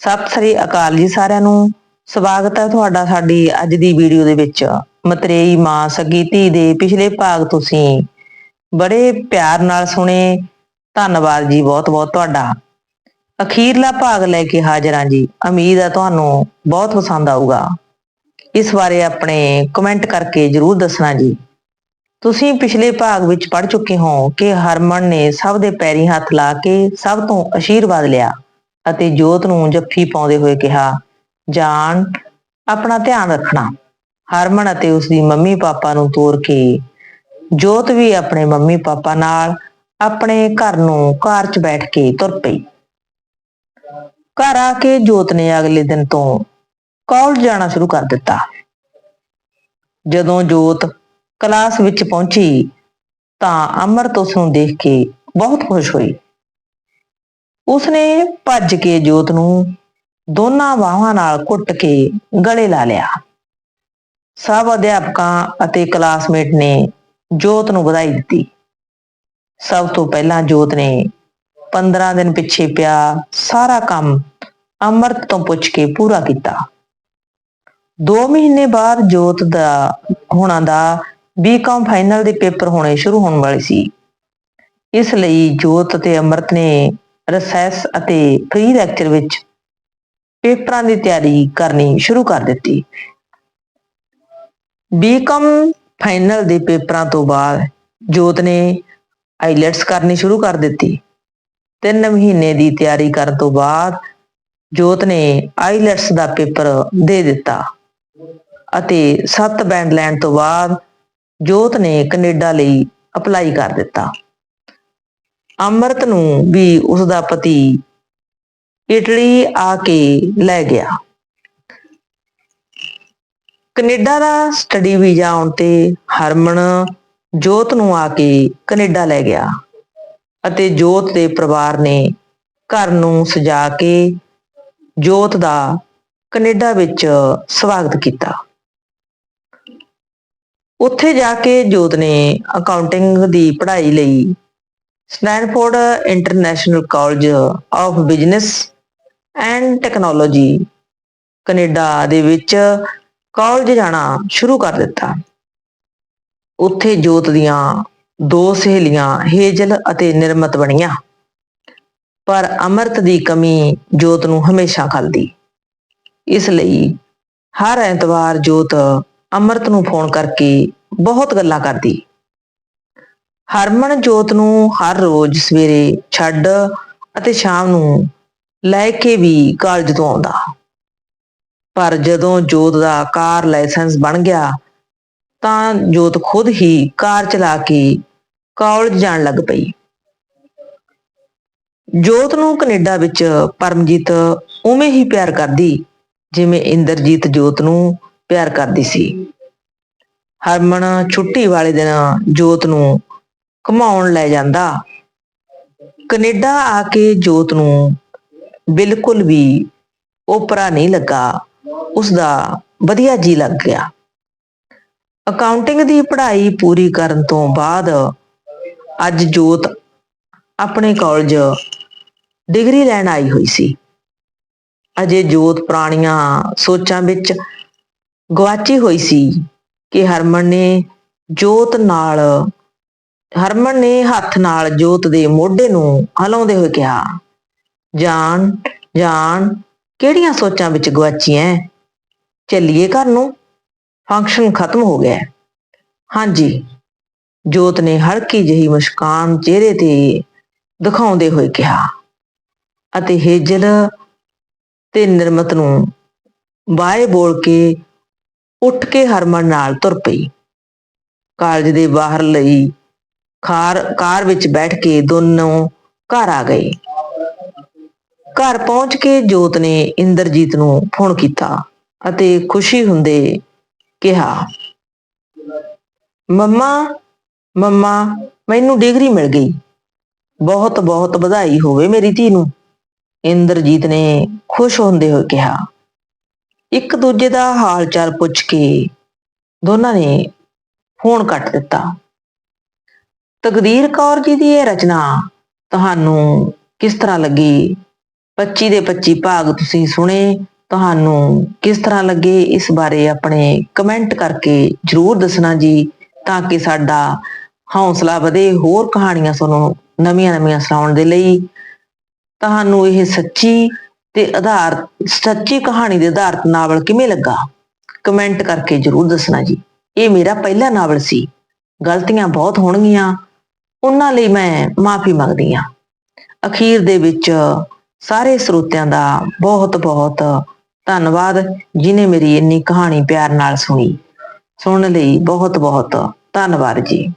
ਸਤਿ ਸ੍ਰੀ ਅਕਾਲ ਜੀ ਸਾਰਿਆਂ ਨੂੰ। ਸਵਾਗਤ ਹੈ ਤੁਹਾਡਾ ਸਾਡੀ ਅੱਜ ਦੀ ਵੀਡੀਓ ਦੇ ਵਿੱਚ। ਮਤਰੇਈ ਮਾਂ ਸੱਗੀ ਧੀ ਦੇ ਪਿਛਲੇ ਭਾਗ ਤੁਸੀਂ ਬੜੇ ਪਿਆਰ ਨਾਲ ਸੁਣੇ। ਧੰਨਵਾਦ ਜੀ ਬਹੁਤ ਬਹੁਤ ਤੁਹਾਡਾ। ਅਖੀਰਲਾ ਭਾਗ ਲੈ ਕੇ ਹਾਜ਼ਰ ਹਾਂ ਜੀ। ਉਮੀਦ ਹੈ ਤੁਹਾਨੂੰ ਬਹੁਤ ਪਸੰਦ ਆਊਗਾ। ਇਸ ਬਾਰੇ ਆਪਣੇ ਕਮੈਂਟ ਕਰਕੇ ਜਰੂਰ ਦੱਸਣਾ ਜੀ। ਤੁਸੀਂ ਪਿਛਲੇ ਭਾਗ ਵਿੱਚ ਪੜ ਚੁੱਕੇ ਹੋ ਕਿ ਹਰਮਨ ਨੇ ਸਭ ਦੇ ਪੈਰੀ ਹੱਥ ਲਾ ਕੇ ਸਭ ਤੋਂ ਅਸ਼ੀਰਵਾਦ ਲਿਆ। ਅਤੇ ਜੋਤ ਨੂੰ ਜੱਫੀ ਪਾਉਂਦੇ ਹੋਏ ਕਿਹਾ, ਜਾਨ, ਆਪਣਾ ਧਿਆਨ ਰੱਖਣਾ। ਹਰਮਨ ਅਤੇ ਉਸ ਦੀ ਮੰਮੀ ਪਾਪਾ ਨੂੰ ਤੋਰ ਕੇ, ਜੋਤ ਵੀ ਆਪਣੇ ਮੰਮੀ ਪਾਪਾ ਨਾਲ ਆਪਣੇ ਘਰ ਨੂੰ ਕਾਰ 'ਚ ਬੈਠ ਕੇ ਤੁਰ ਪਈ। ਘਰ ਆ ਕੇ ਜੋਤ ਨੇ ਅਗਲੇ ਦਿਨ ਤੋਂ ਕਾਲਜ ਜਾਣਾ ਸ਼ੁਰੂ ਕਰ ਦਿੱਤਾ। ਜਦੋਂ ਜੋਤ ਕਲਾਸ ਵਿੱਚ ਪਹੁੰਚੀ, ਤਾਂ ਅਮਰਤ ਉਸ ਨੂੰ ਦੇਖ ਕੇ ਬਹੁਤ ਖੁਸ਼ ਹੋਈ। ਉਸਨੇ ਭੱਜ ਕੇ ਜੋਤ ਨੂੰ ਦੋਨਾਂ ਬਾਹਾਂ ਨਾਲ ਘੁੱਟ ਕੇ ਗਲੇ ਲਾ ਲਿਆ। ਸਭ ਅਧਿਆਪਕਾਂ ਅਤੇ ਕਲਾਸਮੇਟ ਨੇ ਜੋਤ ਨੂੰ ਵਧਾਈ ਦਿੱਤੀ। ਸਭ ਤੋਂ ਪਹਿਲਾਂ ਜੋਤ ਨੇ 15 ਦਿਨ ਪਿੱਛੇ ਪਿਆ ਸਾਰਾ ਕੰਮ ਅਮਰਤ ਤੋਂ ਪੁੱਛ ਕੇ ਪੂਰਾ ਕੀਤਾ। 2 ਮਹੀਨੇ ਬਾਅਦ ਜੋਤ ਦਾ, ਹੋਣਾ ਦਾ ਬੀਕਾਮ ਫਾਈਨਲ ਦੇ ਪੇਪਰ ਹੋਣੇ ਸ਼ੁਰੂ ਹੋਣ ਵਾਲੇ ਸੀ। ਇਸ ਲਈ ਜੋਤ ਅਤੇ ਅਮਰਤ ਨੇ ਰਸੈਸ ਅਤੇ ਪ੍ਰੀ ਲੈਕਚਰ ਵਿੱਚ ਪੇਪਰਾਂ ਦੀ ਤਿਆਰੀ ਕਰਨੀ ਸ਼ੁਰੂ ਕਰ ਦਿੱਤੀ। ਬੀਕਾਮ ਫਾਈਨਲ ਦੇ ਪੇਪਰਾਂ ਤੋਂ ਬਾਅਦ ਜੋਤ ਨੇ ਆਈਲੈਟਸ ਕਰਨੀ ਸ਼ੁਰੂ ਕਰ ਦਿੱਤੀ। 3 ਮਹੀਨੇ ਦੀ ਤਿਆਰੀ ਕਰਨ ਤੋਂ ਬਾਅਦ ਜੋਤ ਨੇ ਆਈਲੈਟਸ ਦਾ ਪੇਪਰ ਦੇ ਦਿੱਤਾ ਅਤੇ 7 ਬੈਂਡ ਲੈਣ ਤੋਂ ਬਾਅਦ ਜੋਤ ਨੇ ਕੈਨੇਡਾ ਲਈ ਅਪਲਾਈ ਕਰ ਦਿੱਤਾ। ਅੰਮ੍ਰਿਤ ਨੂੰ ਵੀ ਉਸ ਦਾ ਪਤੀ ਇਟਲੀ ਆ ਕੇ ਲੈ ਗਿਆ। ਕੈਨੇਡਾ ਦਾ ਸਟੱਡੀ ਵੀਜ਼ਾ ਆਉਣ ਤੇ ਹਰਮਨ ਜੋਤ ਨੂੰ ਆ ਕੇ ਕੈਨੇਡਾ ਲੈ ਗਿਆ ਅਤੇ ਜੋਤ ਦੇ ਪਰਿਵਾਰ ਨੇ ਘਰ ਨੂੰ ਸਜਾ ਕੇ ਜੋਤ ਦਾ ਕੈਨੇਡਾ ਵਿੱਚ ਸਵਾਗਤ ਕੀਤਾ। ਉੱਥੇ ਜਾ ਕੇ ਜੋਤ ਨੇ ਅਕਾਊਂਟਿੰਗ ਦੀ ਪੜ੍ਹਾਈ ਲਈ Stanford International College of Business and Technology Canada ਦੇ ਵਿੱਚ ਕਾਲਜ ਜਾਣਾ ਸ਼ੁਰੂ ਕਰ ਦਿੱਤਾ। ਉੱਥੇ ਜੋਤ ਦੀਆਂ ਦੋ ਸਹੇਲੀਆਂ ਹੇਜਲ ਅਤੇ ਨਿਰਮਤ ਬਣੀਆਂ। ਪਰ ਅਮਰਤ ਦੀ ਕਮੀ ਜੋਤ ਨੂੰ ਹਮੇਸ਼ਾ ਖਲਦੀ ਇਸ ਲਈ ਹਰ ਐਤਵਾਰ ਜੋਤ ਅਮਰਤ ਨੂੰ ਫੋਨ ਕਰਕੇ ਬਹੁਤ ਗੱਲਾਂ ਕਰਦੀ। ਹਰਮਨ ਜੋਤ ਨੂੰ ਹਰ ਰੋਜ਼ ਸਵੇਰੇ ਛੱਡ ਅਤੇ ਸ਼ਾਮ ਨੂੰ ਲੈ ਕੇ ਵੀ ਕਾਲਜ ਤੋਂ ਆਉਂਦਾ। ਪਰ ਜਦੋਂ ਜੋਤ ਦਾ ਕਾਰ ਲਾਇਸੈਂਸ ਬਣ ਗਿਆ, ਤਾਂ ਜੋਤ ਖੁਦ ਹੀ ਕਾਰ ਚਲਾ ਕੇ ਕਾਲਜ ਜਾਣ ਲੱਗ ਪਈ। ਜੋਤ ਨੂੰ ਕੈਨੇਡਾ ਵਿੱਚ ਪਰਮਜੀਤ ਉਵੇਂ ਹੀ ਪਿਆਰ ਕਰਦੀ, ਜਿਵੇਂ ਇੰਦਰਜੀਤ ਜੋਤ ਨੂੰ ਪਿਆਰ ਕਰਦੀ ਸੀ। ਹਰਮਨ ਛੁੱਟੀ ਵਾਲੇ ਦਿਨ ਜੋਤ ਨੂੰ ਘੁਮਾਉਣ ਲੈ ਜਾਂਦਾ। ਕੈਨੇਡਾ ਆ ਕੇ ਜੋਤ ਨੂੰ ਬਿਲਕੁਲ ਵੀ ਓਪਰਾ ਨਹੀਂ ਲੱਗਾ। ਉਸ ਦਾ ਵਧੀਆ ਜੀ ਲੱਗ ਗਿਆ। ਅਕਾਊਂਟਿੰਗ ਦੀ ਪੜ੍ਹਾਈ ਪੂਰੀ ਕਰਨ ਤੋਂ ਬਾਅਦ ਅੱਜ ਜੋਤ ਆਪਣੇ ਕਾਲਜ ਡਿਗਰੀ ਲੈਣ ਆਈ ਹੋਈ ਸੀ। ਅਜੇ ਜੋਤ ਪੁਰਾਣੀਆਂ ਸੋਚਾਂ ਵਿੱਚ ਗਵਾਚੀ ਹੋਈ ਸੀ ਕਿ ਹਰਮਨ ਨੇ ਜੋਤ ਨਾਲ ਹਰਮਨ ਨੇ ਹੱਥ ਨਾਲ ਜੋਤ ਦੇ ਮੋਢੇ ਨੂੰ ਹਲਾਉਂਦੇ ਹੋਏ ਕਿਹਾ, ਜਾਨ ਜਾਨ, ਕਿਹੜੀਆਂ ਸੋਚਾਂ ਵਿੱਚ ਗਵਾਚੀ ਐ? ਚੱਲੀਏ ਘਰ ਨੂੰ? ਫੰਕਸ਼ਨ ਖਤਮ ਹੋ ਗਿਆ ਹਾਂਜੀ। ਜੋਤ ਨੇ ਹਲਕੀ ਜਿਹੀ ਮੁਸਕਾਨ ਚਿਹਰੇ ਤੇ ਦਿਖਾਉਂਦੇ ਹੋਏ ਕਿਹਾ, ਅਤੇ ਹੇਜਲ ਤੇ ਨਿਰਮਤ ਨੂੰ ਬਾਏ ਬੋਲ ਕੇ ਉੱਠ ਕੇ ਹਰਮਨ ਨਾਲ ਤੁਰ ਪਈ। ਕਾਲਜ ਦੇ ਬਾਹਰ ਲਈ ਕਾਰ ਕਾਰ ਵਿੱਚ ਬੈਠ ਕੇ ਦੋਨੋਂ ਘਰ ਆ ਗਏ। ਘਰ ਪਹੁੰਚ ਕੇ ਜੋਤ ਨੇ ਇੰਦਰਜੀਤ ਨੂੰ ਫੋਨ ਕੀਤਾ ਅਤੇ ਖੁਸ਼ੀ ਹੁੰਦੇ ਕਿਹਾ, ਮੰਮਾ ਮੰਮਾ, ਮੈਨੂੰ ਡਿਗਰੀ ਮਿਲ ਗਈ। ਬਹੁਤ ਬਹੁਤ ਵਧਾਈ ਹੋਵੇ ਮੇਰੀ ਧੀ ਨੂੰ। ਇੰਦਰਜੀਤ ਨੇ ਖੁਸ਼ ਹੁੰਦੇ ਹੋਏ ਕਿਹਾ। ਇੱਕ ਦੂਜੇ ਦਾ ਹਾਲ ਚਾਲ ਪੁੱਛ ਕੇ ਦੋਨਾਂ ਨੇ ਫੋਨ ਕੱਟ ਦਿੱਤਾ। ਤਕਦੀਰ ਕੌਰ ਜੀ ਦੀ ਇਹ ਰਚਨਾ ਤੁਹਾਨੂੰ ਕਿਸ ਤਰ੍ਹਾਂ ਲੱਗੀ? 25 ਦੇ 25 ਭਾਗ ਤੁਸੀਂ ਸੁਣੇ, ਤੁਹਾਨੂੰ ਕਿਸ ਤਰ੍ਹਾਂ ਲੱਗੇ? ਇਸ ਬਾਰੇ ਆਪਣੇ ਕਮੈਂਟ ਕਰਕੇ ਜਰੂਰ ਦੱਸਣਾ ਜੀ, ਤਾਂ ਕਿ ਸਾਡਾ ਹੌਸਲਾ ਵਧੇ, ਹੋਰ ਕਹਾਣੀਆਂ ਤੁਹਾਨੂੰ ਨਵੀਆਂ-ਨਵੀਆਂ ਸੁਣਾਉਣ ਦੇ ਲਈ। ਤੁਹਾਨੂੰ ਇਹ ਸੱਚੀ ਤੇ ਆਧਾਰ, ਸੱਚੀ ਕਹਾਣੀ ਦੇ ਆਧਾਰਤ ਨਾਵਲ ਕਿਵੇਂ ਲੱਗਾ? ਕਮੈਂਟ ਕਰਕੇ ਜਰੂਰ ਦੱਸਣਾ ਜੀ। ਇਹ ਮੇਰਾ ਪਹਿਲਾ ਨਾਵਲ ਸੀ। ਗਲਤੀਆਂ ਬਹੁਤ ਹੋਣਗੀਆਂ ਉਹਨਾਂ ਲਈ ਮੈਂ ਮਾਫੀ ਮੰਗਦੀ ਹਾਂ। ਅਖੀਰ ਦੇ ਵਿੱਚ ਸਾਰੇ ਸਰੋਤਿਆਂ ਦਾ ਬਹੁਤ ਬਹੁਤ ਧੰਨਵਾਦ, ਜਿਨੇ ਮੇਰੀ ਇੰਨੀ ਕਹਾਣੀ ਪਿਆਰ ਨਾਲ ਸੁਣੀ। ਸੁਣਨ ਲਈ ਬਹੁਤ ਬਹੁਤ ਧੰਨਵਾਦ ਜੀ।